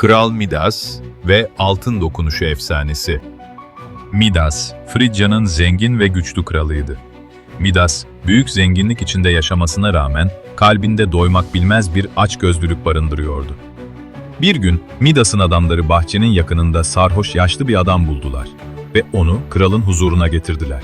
Kral Midas ve Altın Dokunuşu Efsanesi Midas, Frigya'nın zengin ve güçlü kralıydı. Midas, büyük zenginlik içinde yaşamasına rağmen kalbinde doymak bilmez bir açgözlülük barındırıyordu. Bir gün Midas'ın adamları bahçenin yakınında sarhoş yaşlı bir adam buldular ve onu kralın huzuruna getirdiler.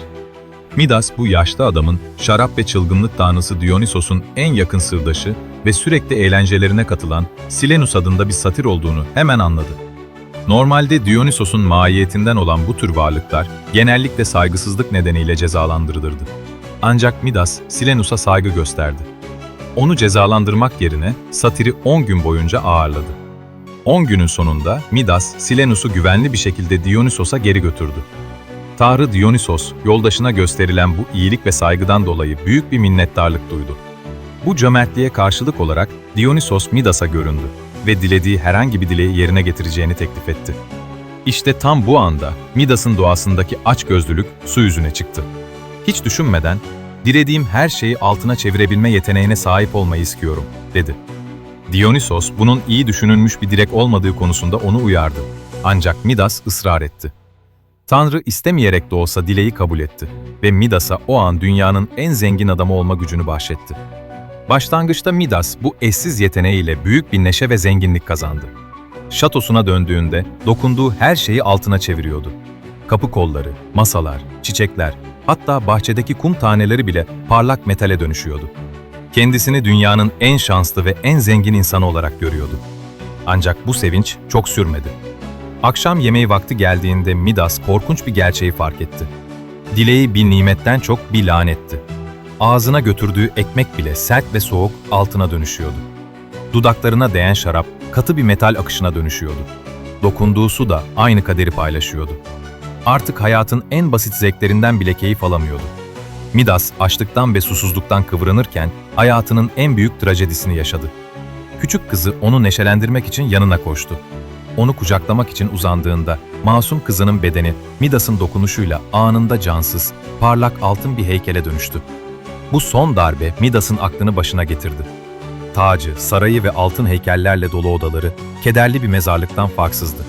Midas bu yaşlı adamın şarap ve çılgınlık tanrısı Dionysos'un en yakın sırdaşı ve sürekli eğlencelerine katılan Silenus adında bir satir olduğunu hemen anladı. Normalde Dionysos'un mahiyetinden olan bu tür varlıklar genellikle saygısızlık nedeniyle cezalandırılırdı. Ancak Midas Silenus'a saygı gösterdi. Onu cezalandırmak yerine satiri 10 gün boyunca ağırladı. 10 günün sonunda Midas Silenus'u güvenli bir şekilde Dionysos'a geri götürdü. Tanrı Dionysos, yoldaşına gösterilen bu iyilik ve saygıdan dolayı büyük bir minnettarlık duydu. Bu cömertliğe karşılık olarak Dionysos Midas'a göründü ve dilediği herhangi bir dileği yerine getireceğini teklif etti. İşte tam bu anda Midas'ın doğasındaki açgözlülük su yüzüne çıktı. Hiç düşünmeden, dilediğim her şeyi altına çevirebilme yeteneğine sahip olmayı istiyorum, dedi. Dionysos bunun iyi düşünülmüş bir dilek olmadığı konusunda onu uyardı. Ancak Midas ısrar etti. Tanrı istemeyerek de olsa dileği kabul etti ve Midas'a o an dünyanın en zengin adamı olma gücünü bahşetti. Başlangıçta Midas bu eşsiz yeteneğiyle büyük bir neşe ve zenginlik kazandı. Şatosuna döndüğünde dokunduğu her şeyi altına çeviriyordu. Kapı kolları, masalar, çiçekler, hatta bahçedeki kum taneleri bile parlak metale dönüşüyordu. Kendisini dünyanın en şanslı ve en zengin insanı olarak görüyordu. Ancak bu sevinç çok sürmedi. Akşam yemeği vakti geldiğinde Midas korkunç bir gerçeği fark etti. Dileği bir nimetten çok bir lanetti. Ağzına götürdüğü ekmek bile sert ve soğuk altına dönüşüyordu. Dudaklarına değen şarap katı bir metal akışına dönüşüyordu. Dokunduğu su da aynı kaderi paylaşıyordu. Artık hayatın en basit zevklerinden bile keyif alamıyordu. Midas açlıktan ve susuzluktan kıvranırken hayatının en büyük trajedisini yaşadı. Küçük kızı onu neşelendirmek için yanına koştu. Onu kucaklamak için uzandığında masum kızının bedeni Midas'ın dokunuşuyla anında cansız, parlak altın bir heykele dönüştü. Bu son darbe Midas'ın aklını başına getirdi. Tacı, sarayı ve altın heykellerle dolu odaları kederli bir mezarlıktan farksızdı.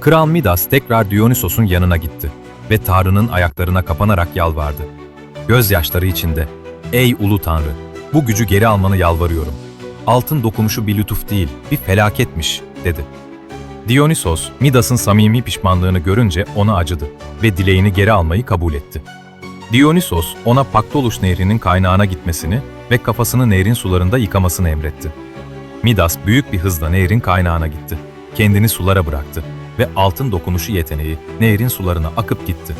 Kral Midas tekrar Dionysos'un yanına gitti ve Tanrı'nın ayaklarına kapanarak yalvardı. Gözyaşları içinde, ''Ey ulu Tanrı, bu gücü geri almanı yalvarıyorum. Altın dokunuşu bir lütuf değil, bir felaketmiş.'' dedi. Dionysos, Midas'ın samimi pişmanlığını görünce ona acıdı ve dileğini geri almayı kabul etti. Dionysos, ona Paktolus nehrinin kaynağına gitmesini ve kafasını nehrin sularında yıkamasını emretti. Midas büyük bir hızla nehrin kaynağına gitti. Kendini sulara bıraktı ve altın dokunuşu yeteneği nehrin sularına akıp gitti.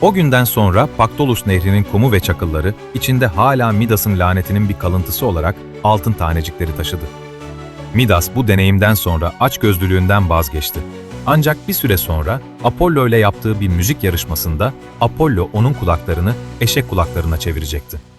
O günden sonra Paktolus nehrinin kumu ve çakılları içinde hala Midas'ın lanetinin bir kalıntısı olarak altın tanecikleri taşıdı. Midas bu deneyimden sonra açgözlülüğünden vazgeçti. Ancak bir süre sonra Apollo ile yaptığı bir müzik yarışmasında Apollo onun kulaklarını eşek kulaklarına çevirecekti.